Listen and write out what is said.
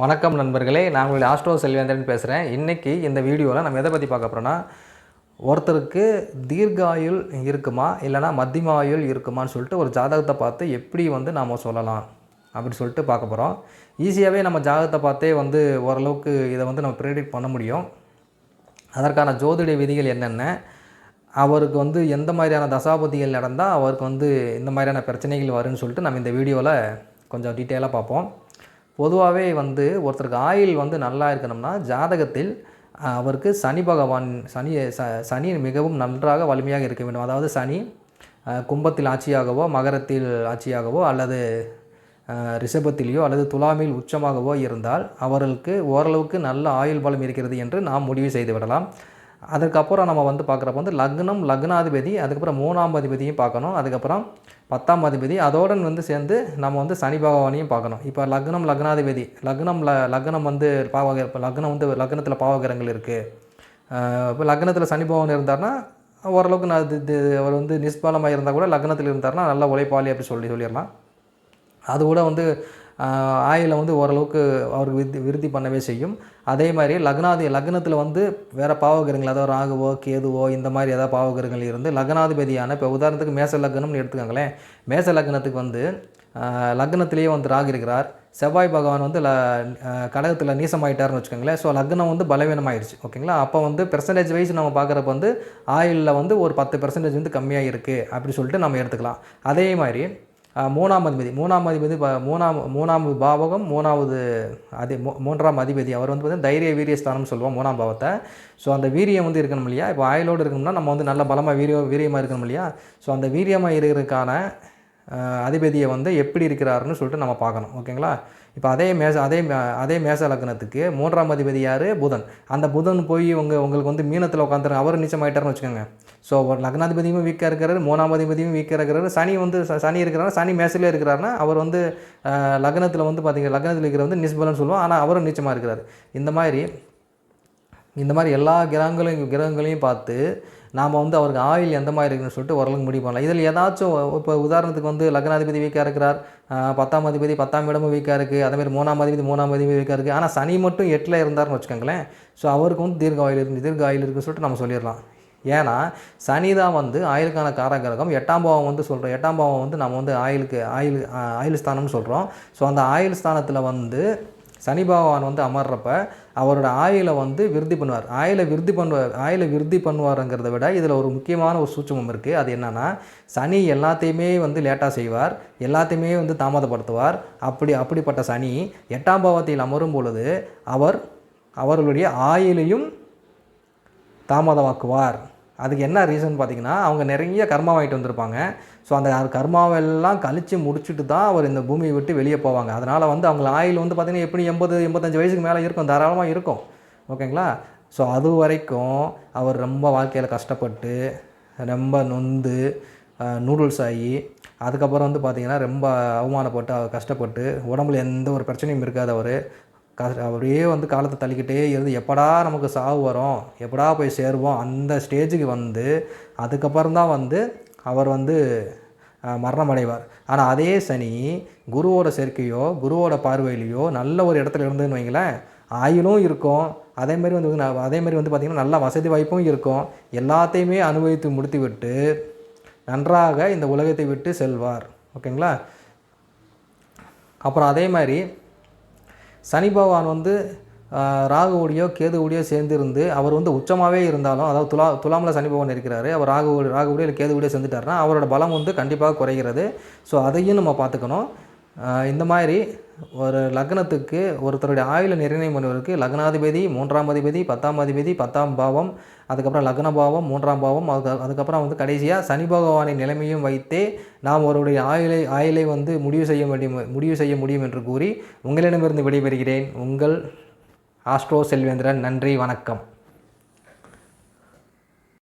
வணக்கம் நண்பர்களே நான் உங்களுடைய ஆஸ்ட்ரோ செல்வேந்திரன் பேசுகிறேன் இன்றைக்கி இந்த வீடியோவில் நம்ம எதை பற்றி பார்க்க போகிறோன்னா ஒருத்தருக்கு தீர்காயுள் இருக்குமா இல்லைனா மத்தியமாயுள் இருக்குமான்னு சொல்லிட்டு ஒரு ஜாதகத்தை பார்த்து எப்படி வந்து நாம் சொல்லலாம் அப்படின்னு சொல்லிட்டு பார்க்க போகிறோம் ஈஸியாகவே நம்ம ஜாதகத்தை பார்த்தே வந்து ஓரளவுக்கு இதை வந்து நம்ம ப்ரிடிக்ட் பண்ண முடியும். அதற்கான ஜோதிட விதிகள் என்னென்ன அவருக்கு வந்து எந்த மாதிரியான தசாபதிகள் நடந்தால் அவருக்கு வந்து இந்த மாதிரியான பிரச்சனைகள் வரும்னு சொல்லிட்டு நம்ம இந்த வீடியோவில் கொஞ்சம் டீட்டெயிலாக பார்ப்போம். பொதுவாகவே வந்து ஒருத்தருக்கு ஆயில் வந்து நல்லா இருக்கணும்னா ஜாதகத்தில் அவருக்கு சனி பகவான் சனி ச சனி மிகவும் நன்றாக வலிமையாக இருக்க வேண்டும். அதாவது சனி கும்பத்தில் ஆட்சியாகவோ மகரத்தில் ஆட்சியாகவோ அல்லது ரிஷபத்திலேயோ அல்லது துலாமில் உச்சமாகவோ இருந்தால் அவர்களுக்கு ஓரளவுக்கு நல்ல ஆயுள் பலம் இருக்கிறது என்று நாம் முடிவு செய்து விடலாம். அதுக்கப்புறம் நம்ம வந்து பார்க்குறப்ப வந்து லக்னம் லக்னாதிபதி அதுக்கப்புறம் மூணாம் அதிபதியும் பார்க்கணும். அதுக்கப்புறம் பத்தாம் அதிபதி அதோடன் வந்து சேர்ந்து நம்ம வந்து சனி பகவானையும் பார்க்கணும். இப்போ லக்னம் லக்னாதிபதி லக்னம் ல லக்னம் வந்து பாவக இப்போ லக்னம் வந்து லக்னத்தில் பாவகிரகங்கள் இருக்குது இப்போ லக்னத்தில் சனி பகவான் இருந்தார்னா ஓரளவுக்கு நான் இது அவர் வந்து நிஷ்பலமாக இருந்தால் கூட லக்னத்தில் இருந்தார்னா நல்ல உழைப்பாளி அப்படி சொல்லி சொல்லிடலாம். அது கூட வந்து ஆயிலை வந்து ஓரளவுக்கு அவருக்கு விருத்தி விருத்தி பண்ணவே செய்யும். அதே மாதிரி லக்னாதி லக்னத்தில் வந்து வேறு பாவகிரகங்கள் அதாவது ராகுவோ கேதுவோ இந்த மாதிரி ஏதாவது பாவகிரகங்கள் இருந்து லக்னாதிபதியான இப்போ உதாரணத்துக்கு மேச லக்னம்னு எடுத்துக்கோங்களேன். மேச லக்னத்துக்கு வந்து லக்னத்திலேயே வந்து ராகு இருக்கிறார். செவ்வாய் பகவான் வந்து ல கடகத்தில் நீசமாயிட்டார்னு வச்சுக்கோங்களேன். ஸோ லக்னம் வந்து பலவீனமாயிடுச்சு ஓகேங்களா? அப்போ வந்து பெர்சன்டேஜ் வைஸ் நம்ம பார்க்குறப்ப வந்து ஆயிலில் வந்து ஒரு பத்து பெர்சன்டேஜ் வந்து கம்மியாக இருக்குது அப்படி சொல்லிட்டு நம்ம எடுத்துக்கலாம். அதே மாதிரி மூணாம் அதிபதி. மூணாம் அதிபதி ப- மூணாம் மூணாவது பாவகம் மூணாவது அதி மூ- மூன்றாம் அதிபதி. அவர் வந்து பார்த்தீங்கன்னா தைரிய வீரியஸ்தானம்னு சொல்லுவோம் மூணாம் பாவத்தை. ஸோ அந்த வீரியம் வந்து இருக்கணும் இல்லையா? இப்போ ஆயிலோடு இருக்கணும்னா நம்ம வந்து நல்ல பலமாக வீரிய வீரியமாக இருக்கணும் இல்லையா? ஸோ அந்த வீரியமாக இருக்கிறதுக்கான அதிபதியை வந்து எப்படி இருக்கிறாருன்னு சொல்லிட்டு நம்ம பார்க்கணும். ஓகேங்களா? இப்போ அதே மேச அதே மே- அதே மேச லக்னத்துக்கு மூன்றாம் அதிபதி யார்? புதன். அந்த புதன் போய் உங்கள் உங்களுக்கு வந்து மீனத்தில் உட்காந்துரு அவர் நிச்சயமாயிட்டாருன்னு வச்சுக்கோங்க. ஸோ ஒரு லக்னாதிபதியும் வீக்காக இருக்கிறாரு மூணாம் அதிபதியும் வீக்காக இருக்கிறாரு. சனி வந்து ச- சனி இருக்கிறாரு சனி மேசிலே இருக்கிறாருன்னா அவர் வந்து லக்னத்தில் வந்து பார்த்திங்கன்னா லக்னத்தில் இருக்கிற வந்து நிஸ்பலன் சொல்லுவோம் ஆனால் அவரும் நிச்சயமாக இருக்கிறார். இந்த மாதிரி இந்த மாதிரி எல்லா கிரகங்களையும் கிரகங்களையும் பார்த்து நாம் வந்து அவருக்கு ஆயில் எந்த மாதிரி இருக்குன்னு சொல்லிட்டு ஓரளவுக்கு முடிவு பண்ணலாம். இதில் ஏதாச்சும் இப்போ உதாரணத்துக்கு வந்து லக்னாதிபதி வீக்காக இருக்கிறார். பத்தாம் அதிபதி பத்தாம் இடமும் வீக்காக இருக்குது அதேமாதிரி மூணாம் அதிபதி மூணாம் அதிபதி வீக்காக இருக்குது ஆனால் சனி மட்டும் எட்டில் இருந்தார்னு வச்சுக்கோங்களேன். ஸோ அவருக்கு வந்து தீர்க்க ஆயில் இருக்கு தீர்க்க ஆயில் இருக்குன்னு சொல்லிட்டு நம்ம சொல்லிடலாம். ஏன்னா சனி தான் வந்து ஆயுளுக்கான காரகிரகம். எட்டாம் பாவம் வந்து சொல்கிறோம் எட்டாம் பாவம் வந்து நம்ம வந்து ஆயிலுக்கு ஆயில் ஆயில் ஸ்தானம்னு சொல்கிறோம் ஸோ அந்த ஆயில் ஸ்தானத்தில் வந்து சனி பகவான் வந்து அமர்றப்ப அவரோட ஆயிலை வந்து விருத்தி பண்ணுவார். ஆயிலை விருத்தி பண்ணுவார் ஆயிலை விருத்தி பண்ணுவாருங்கிறத விட இதில் ஒரு முக்கியமான ஒரு சூட்சமம் இருக்குது அது என்னென்னா சனி எல்லாத்தையுமே வந்து லேட்டாக செய்வார் எல்லாத்தையுமே வந்து தாமதப்படுத்துவார். அப்படி அப்படிப்பட்ட சனி எட்டாம் பாவத்தில் அமரும் பொழுது அவர் அவர்களுடைய ஆயிலையும் தாமதமாக்குவார். அதுக்கு என்ன ரீசன் பார்த்தீங்கன்னா அவங்க நிறைய கர்மா வாங்கிட்டு வந்திருப்பாங்க. ஸோ அந்த கர்மாவெல்லாம் கழித்து முடிச்சுட்டு தான் அவர் இந்த பூமியை விட்டு வெளியே போவாங்க. அதனால் வந்து அவங்க ஆயில் வந்து பார்த்திங்கன்னா எப்படி எண்பது எண்பத்தஞ்சு வயசுக்கு மேலே இருக்கும்? தாராளமாக இருக்கும். ஓகேங்களா? ஸோ அது வரைக்கும் அவர் ரொம்ப வாழ்க்கையில் கஷ்டப்பட்டு ரொம்ப நொந்து நூடுல்ஸ் ஆகி அதுக்கப்புறம் வந்து பார்த்திங்கன்னா ரொம்ப அவமானப்பட்டு அவர் கஷ்டப்பட்டு உடம்புல எந்த ஒரு பிரச்சனையும் இருக்காது அவர். அப்படியே வந்து காலத்தை தள்ளிக்கிட்டே இருந்து எப்படா நமக்கு சாவு வரும் எப்படா போய் சேருவோம் அந்த ஸ்டேஜுக்கு வந்து அதுக்கப்புறம் தான் வந்து அவர் வந்து மரணமடைவார். மரணம் அடைவார் ஆனால் அதே சனி குருவோட சேர்க்கையோ குருவோட பார்வையிலையோ நல்ல ஒரு இடத்துல இருந்துன்னு வைங்களேன் ஆயுளும் இருக்கும். அதே மாதிரி வந்து ந- அதே மாதிரி வந்து பார்த்திங்கன்னா நல்ல வசதி வாய்ப்பும் இருக்கும். எல்லாத்தையுமே அனுபவித்து முடித்து விட்டு நன்றாக இந்த உலகத்தை விட்டு செல்வார். ஓகேங்களா? அப்புறம் அதே மாதிரி சனி பகவான் வந்து ராகுவோடையோ கேதுவோடையோ சேர்ந்திருந்து அவர் வந்து உச்சமாகவே இருந்தாலும் அதாவது துலா துலாமில் சனி பகவான் இருக்கிறாரு அவர் ராகு ராகுவோடையோ இல்லை கேதுவோடையோ சேர்ந்துட்டாருன்னா அவரோட பலம் வந்து கண்டிப்பாக குறைகிறது. ஸோ அதையும் நம்ம பார்த்துக்கணும். இந்த மாதிரி ஒரு லக்னத்துக்கு ஒருத்தருடைய ஆயுள நிர்ணயம் பண்ணுவதற்கு லக்னாதிபதி மூன்றாம் அதிபதி பத்தாம் அதிபதி பத்தாம் பாவம் அதுக்கப்புறம் லக்ன பாவம் மூன்றாம் பாவம் அதுக்கு அதுக்கப்புறம் வந்து கடைசியாக சனி பகவானின் நிலைமையும் வைத்தே நாம் அவருடைய ஆயுளை ஆயுளை வந்து முடிவு செய்ய முடியும் முடிவு செய்ய முடியும் என்று கூறி உங்களிடமிருந்து விடைபெறுகிறேன். உங்கள் ஆஸ்ட்ரோ செல்வேந்திரன் நன்றி வணக்கம்.